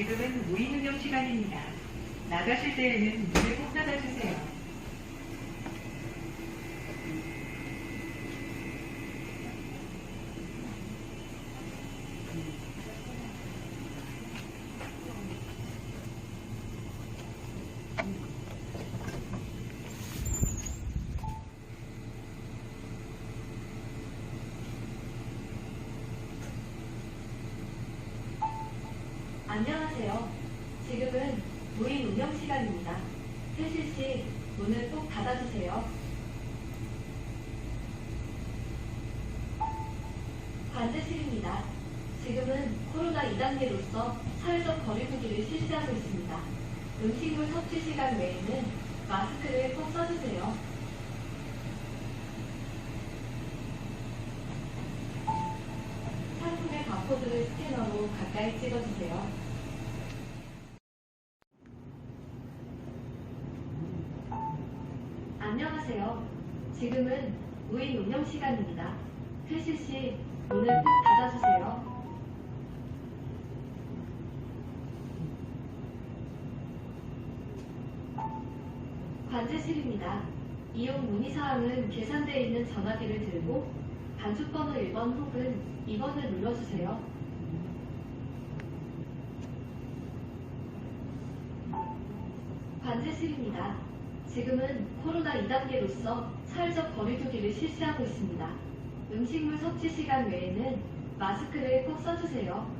지금은 무인운영 시간입니다. 나가실 때에는 문을 꼭 닫아주세요. 안녕하세요. 지금은 무인 운영 시간입니다. 퇴실 시 문을 꼭 닫아주세요. 관제실입니다. 지금은 코로나 2단계로서 사회적 거리두기를 실시하고 있습니다. 음식물 섭취 시간 외에는 마스크를 꼭 써주세요. 상품의 바코드를 스캐너로 가까이 찍어주세요. 안녕하세요. 지금은 무인 운영 시간입니다. 시 문을 꼭 닫아주세요. 관제실입니다. 이용 문의사항은 계산대에 있는 전화기를 들고 반죽번호 1번 혹은 2번을 눌러주세요. 관제실입니다. 지금은 코로나 2단계로서 사회적 거리두기를 실시하고 있습니다. 음식물 섭취 시간 외에는 마스크를 꼭 써주세요.